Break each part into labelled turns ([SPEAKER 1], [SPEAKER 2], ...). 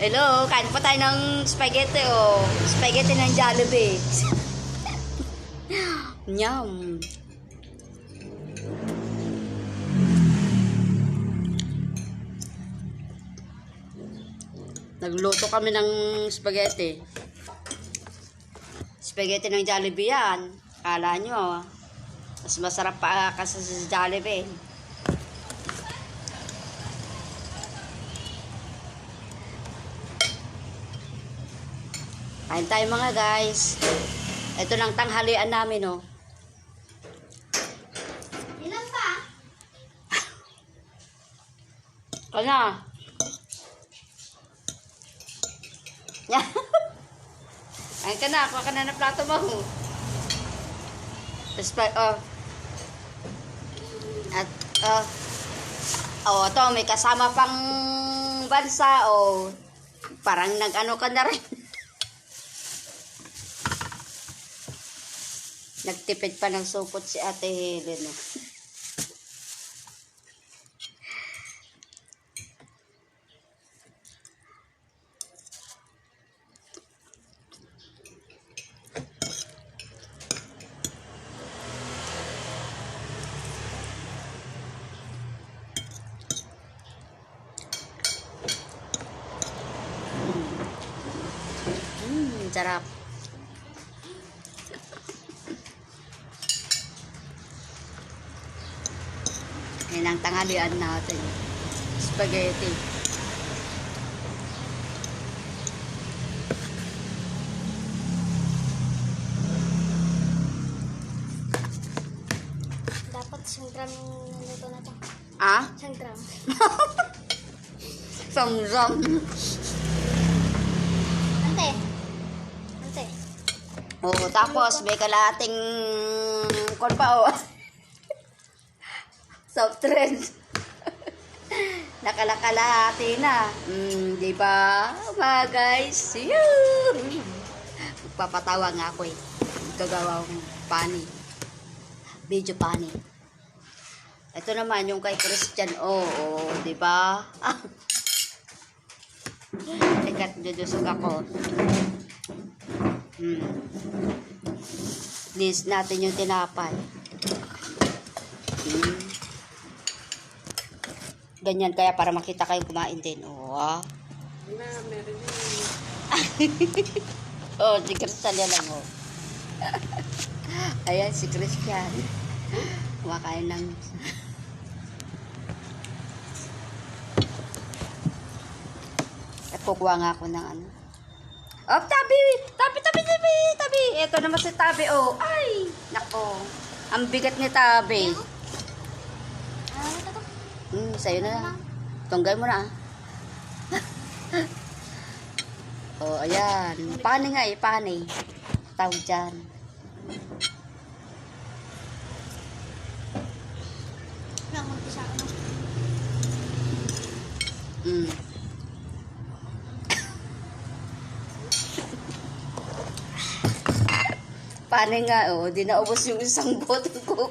[SPEAKER 1] Hello, kain pa tayo ng spaghetti oh. Spaghetti ng Jollibee. Nyam. Nagluto kami ng spaghetti. Spaghetti ng Jollibee yan. Kala nyo, mas masarap pa kasi sa Jollibee. Kain tayo mga guys. Ito lang tanghalian namin, oh.
[SPEAKER 2] Ilan pa?
[SPEAKER 1] Kaya. Yan. Ayun ka na, kuha ka na ng plato mo. Tapos pa, oh. At, oh. Oh, to, may kasama pang bansa, oh. Parang nag-ano ka na rin. Nagtipid pa ng supot si Ate Helen, oh. Sarap. Yan ang tanghalian natin. Spaghetti.
[SPEAKER 2] Dapat isang yung luto na to.
[SPEAKER 1] Ah?
[SPEAKER 2] Isang gram.
[SPEAKER 1] Samsam.
[SPEAKER 2] Ante. Ante.
[SPEAKER 1] Oo, tapos may kalating kon pa oh. Soft drinks. Nakalakalahati na. Mm, di ba? Mga guys. Yun. Magpapatawa nga ako eh. Gagawa akong pani. Video pani. Ito naman yung kay Christian. Oo, oh, di ba? Ikat dudusog ako. Hmm. List natin yung tinapay. Ganyan kaya para makita kayo kumain din. Oh, ah. oh, si Crystal yan lang, oh. Ayan, si Christian. Kumakain ng... At kukuha nga ako ng ano. Oh, tabi! Tabi, tabi, tabi, tabi! Ito naman si tabi, oh. Ay! Nako. Ang bigat ni tabi.
[SPEAKER 2] Ah, ito to.
[SPEAKER 1] Hmm, sa'yo na. Tunggay mo na, ah. oh, ayan. Pani nga eh, pani. Tawag dyan. Mm. Pani nga, oh. Di naubos yung isang bottle ko.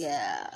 [SPEAKER 1] Yeah.